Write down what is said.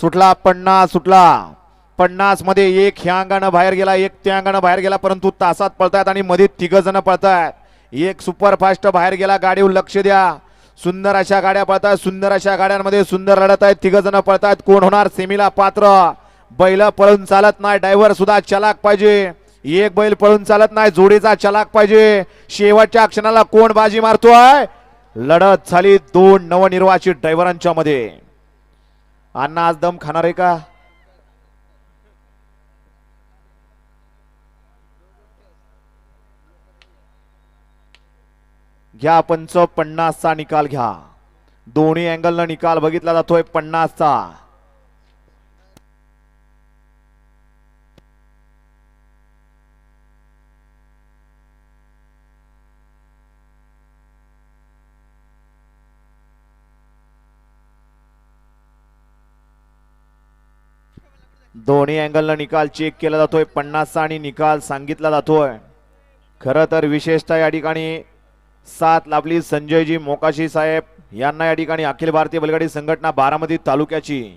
सुटला पन्नास सुटला. पन्नासमध्ये एक ह्या अंगानं बाहेर गेला एक त्या अंगानं बाहेर गेला परंतु तासात पळतायत आणि मध्ये तिघ जण पळतायत. एक सुपरफास्ट बाहेर गेला गाडीवर लक्ष द्या. सुंदर अशा गाड्या पळतायत सुंदर अशा गाड्यांमध्ये सुंदर लढत आहेत तिघ जण पळतायत. कोण होणार? सेमीला पात्र. बैल पळून चालत नाही ड्रायव्हर सुद्धा चलाक पाहिजे. एक बैल पळून चालत नाही जोडीचा चलाक पाहिजे. शेवटच्या क्षणाला कोण बाजी मारतोय? लढत झाली दोन नवनिर्वाचित ड्रायव्हरांच्या मध्ये. अण्णा आज दम खाणार आहे का? घ्या पंच पन्नासचा निकाल घ्या. दोन्ही अँगलनं निकाल बघितला जातोय पन्नासचा. दोन्ही अँगलनं निकाल चेक केला जातोय. पन्नासचा आणि निकाल सांगितला जातोय. खरं तर विशेषतः या ठिकाणी साथ लाभली संजयजी मोकाशी साहेब. यांना या ठिकाणी अखिल भारतीय बलगाडी संघटना बारामती तालुक्याची.